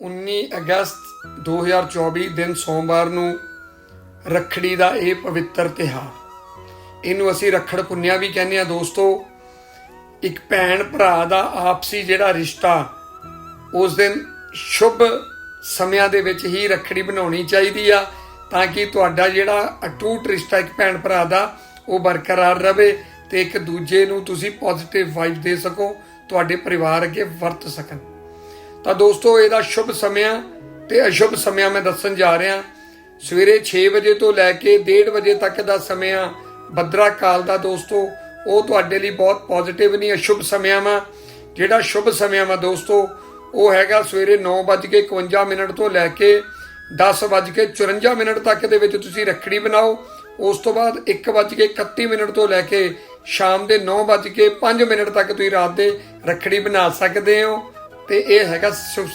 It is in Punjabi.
19 ਅਗਸਤ 2024 ਦਿਨ ਸੋਮਵਾਰ ਨੂੰ ਰੱਖੜੀ ਦਾ ਇਹ ਪਵਿੱਤਰ ਤਿਹਾਰ ਇਹਨੂੰ ਅਸੀਂ ਰੱਖੜ ਪੁੰਨਿਆ ਵੀ ਕਹਿੰਦੇ ਆ ਦੋਸਤੋ। ਇੱਕ ਭੈਣ ਭਰਾ ਦਾ ਆਪਸੀ ਜਿਹੜਾ ਰਿਸ਼ਤਾ, ਉਸ ਦਿਨ ਸ਼ੁਭ ਸਮਿਆਂ ਦੇ ਵਿੱਚ ਹੀ ਰੱਖੜੀ ਬਣਾਉਣੀ ਚਾਹੀਦੀ ਆ ਤਾਂ ਕਿ ਤੁਹਾਡਾ ਜਿਹੜਾ ਅਟੂਟ ਰਿਸ਼ਤਾ ਇੱਕ ਭੈਣ ਭਰਾ ਦਾ, ਉਹ ਬਰਕਰਾਰ ਰਵੇ ਤੇ ਇੱਕ ਦੂਜੇ ਨੂੰ ਤੁਸੀਂ ਪੋਜ਼ਿਟਿਵ ਵਾਈਬ ਦੇ ਸਕੋ, ਤੁਹਾਡੇ ਪਰਿਵਾਰ ਅੱਗੇ ਵਰਤ ਸਕਣ। ਤਾਂ ਦੋਸਤੋ, ਇਹਦਾ ਸ਼ੁਭ ਸਮਿਆਂ ਤੇ ਅਸ਼ੁਭ ਸਮਿਆਂ ਮੈਂ ਦੱਸਣ ਜਾ ਰਿਹਾ। ਸਵੇਰੇ 6 ਵਜੇ ਤੋਂ ਲੈ ਕੇ 1:30 ਵਜੇ ਤੱਕ ਦਾ ਸਮਾਂ ਬੱਦਰਾ ਕਾਲ ਦਾ ਦੋਸਤੋ, ਉਹ ਤੁਹਾਡੇ ਲਈ ਬਹੁਤ ਪੋਜ਼ਿਟਿਵ ਨਹੀਂ, ਅਸ਼ੁਭ ਸਮਿਆਂ ਵਾ। ਜਿਹੜਾ ਸ਼ੁਭ ਸਮਿਆਂ ਵਾ ਦੋਸਤੋ, ਉਹ ਹੈਗਾ ਸਵੇਰੇ 9:51 ਮਿੰਟ ਤੋਂ ਲੈ ਕੇ 10:54 ਮਿੰਟ ਤੱਕ ਦੇ ਵਿੱਚ ਤੁਸੀਂ ਰੱਖੜੀ ਬਣਾਓ। ਉਸ ਤੋਂ ਬਾਅਦ 1:31 ਮਿੰਟ ਤੋਂ ਲੈ ਕੇ ਸ਼ਾਮ ਦੇ 9:05 ਮਿੰਟ ਤੱਕ ਤੁਸੀਂ ਰਾਤ ਦੇ ਰੱਖੜੀ ਬਣਾ ਸਕਦੇ ਹੋ। ਤੇ ਇਹ ਹੈਗਾ ਸ਼ੁਭ